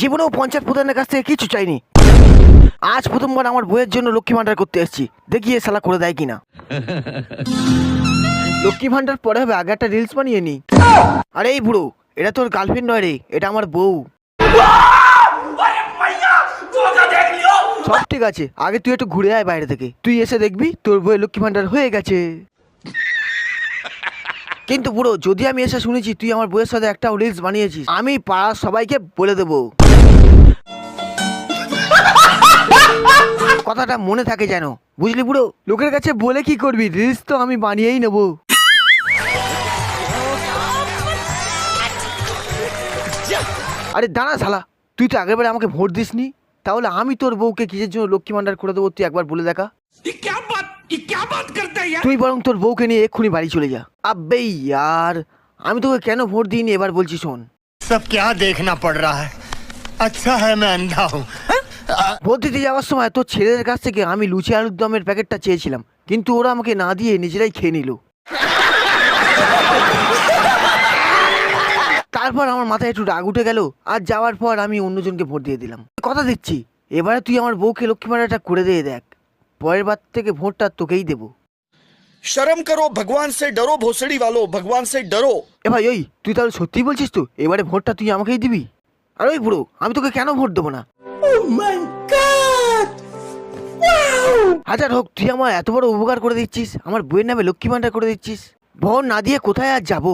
জীবনেও পঞ্চায়েত প্রধানের কাছ থেকে কিছু চাইনি। আজ প্রথমবার আমার বইয়ের জন্য লক্ষ্মী ভান্ডার করতে এসেছি। দেখি এ শালা করে দেয় কিনা। লক্ষ্মী ভান্ডার পরে হবে, আগে একটা রিলস বানিয়ে নি। আরে এই বুড়ো, এটা তোর গার্লফ্রেন্ড নয় রে, এটা আমার বউ। সব ঠিক আছে, আগে তুই একটু ঘুরে আয় বাইরে থেকে। তুই এসে দেখবি তোর বইয়ের লক্ষ্মী ভান্ডার হয়ে গেছে। কিন্তু বুড়ো, যদি আমি এসে শুনেছি তুই আমার বইয়ের সাথে একটা রিলস বানিয়েছিস, আমি পাড়ার সবাইকে বলে দেবো। কথাটা মনে থাকে যেন বুঝলি বুড়ো লোকের কাছে বলে কি করবি রিলস তো আমি বানিয়েই নেবো আরে দাঁড়া শালা তুই তো আগেরবারে আমাকে ভোট দিসনি তাহলে আমি তোর বউকে কিসের জন্য লক্ষ্মী ভান্ডার করে দেবো তুই একবার বলে দেখা ये क्या बात ये क्या बात करता है यार তুই বরং তোর বউকে নিয়ে এক্ষুনি বাড়ি চলে যা আব্বে ইয়ার আমি তোকে কেন ভোট দিইনি এবার বলছি শোন सब क्या देखना पड़ रहा है अच्छा है मैं अंधा हूँ ভর্তিতে যাওয়ার সময় তোর ছেলেদের কাছ থেকে আমি লুচি আলুর দমের প্যাকেটটা চেয়েছিলাম কিন্তু ওরা আমাকে না দিয়ে নিজেরাই খেয়ে নিল। তারপর আমার মাথায় একটু রাগ উঠে গেল আর যাওয়ার পর আমি অন্যজনকে ভোট দিয়ে দিলাম। কথা দিচ্ছি এবারে তুই আমার বউকে লক্ষ্মীমারাটা করে দিয়ে দেখ পরের বার থেকে ভোটটা তোকেই দেবো। শরম করো ভগবান সে ডরো ভোসড়ি ভালো ভগবান সে ডরো। এ ভাই ওই তুই তাহলে সত্যি বলছিস তো এবারে ভোটটা তুই আমাকেই দিবি? আর ওই বুড়ো আমি তোকে কেন ভোট দেবো না? Oh হাজার হোক, তুই আমার এত বড় উপকার করে দিচ্ছিস, আমার বইয়ের নামে লক্ষ্মী ভাণ্ডার করে দিচ্ছিস। ভোট না দিয়ে কোথায় আর যাব?